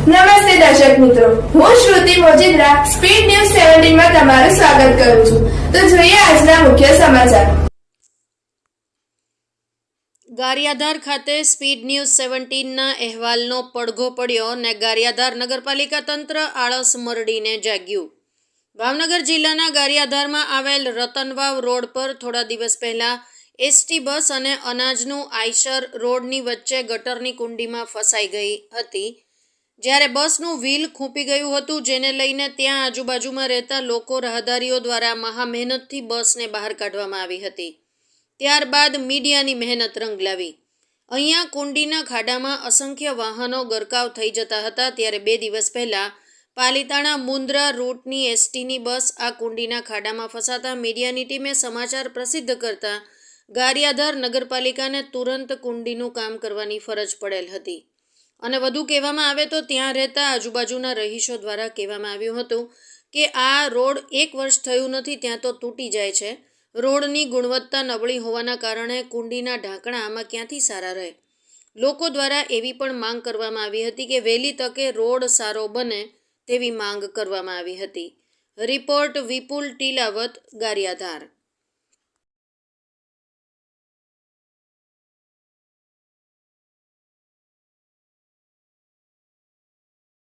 નમસ્તે દર્શક મિત્રો. હું શ્રુતિ મોજીદ્રા, સ્પીડ ન્યૂઝ સેવન્ટીનમાં તમારું સ્વાગત કરું છું. તો જોઈએ આજના મુખ્ય સમાચાર. ગારિયાધાર ખાતે સ્પીડ ન્યૂઝ સેવન્ટીનના અહેવાલનો પડઘો પડ્યો ને ગારિયાધાર નગરપાલિકા તંત્ર આળસ મરડીને જાગ્યું. ભાવનગર જિલ્લાના ગારિયાધારમાં આવેલ રતનવાવ રોડ પર થોડા દિવસ પહેલા એસટી બસ અને અનાજનું આઈશર રોડની વચ્ચે ગટરની કુંડીમાં ફસાઈ ગઈ હતી. જ્યારે બસનું વ્હીલ ખૂંપી ગયું હતું, જેને લઈને ત્યાં આજુબાજુમાં રહેતા લોકો રાહદારીઓ દ્વારા મહા મહેનતથી બસને બહાર કાઢવામાં આવી હતી. ત્યારબાદ મીડિયાની મહેનત રંગ લાવી અહીંયા કુંડીના ખાડામાં અસંખ્ય વાહનો ગરકાવ થઈ જતા હતા, ત્યારે બે દિવસ પહેલાં પાલિતાણા મુન્દ્રા રૂટની એસટીની બસ આ કુંડીના ખાડામાં ફસાતા મીડિયાની ટીમે સમાચાર પ્રસિદ્ધ કરતા ગારિયાધાર નગરપાલિકાને તુરંત કુંડીનું કામ કરવાની ફરજ પડેલ હતી. અને વધુ કહેવામાં આવે તો ત્યાં રહેતા આજુબાજુના રહીશો દ્વારા કહેવામાં આવ્યું હતું કે આ રોડ એક વર્ષ થયું નથી, ત્યાં તો તૂટી જાય છે. રોડની ગુણવત્તા નબળી હોવાના કારણે કુંડીના ઢાંકણા આમાં ક્યાંથી સારા રહે? લોકો દ્વારા એવી પણ માંગ કરવામાં આવી હતી કે વહેલી તકે રોડ સારો બને તેવી માંગ કરવામાં આવી હતી. રિપોર્ટ વિપુલ ટીલાવત, ગારિયાધાર.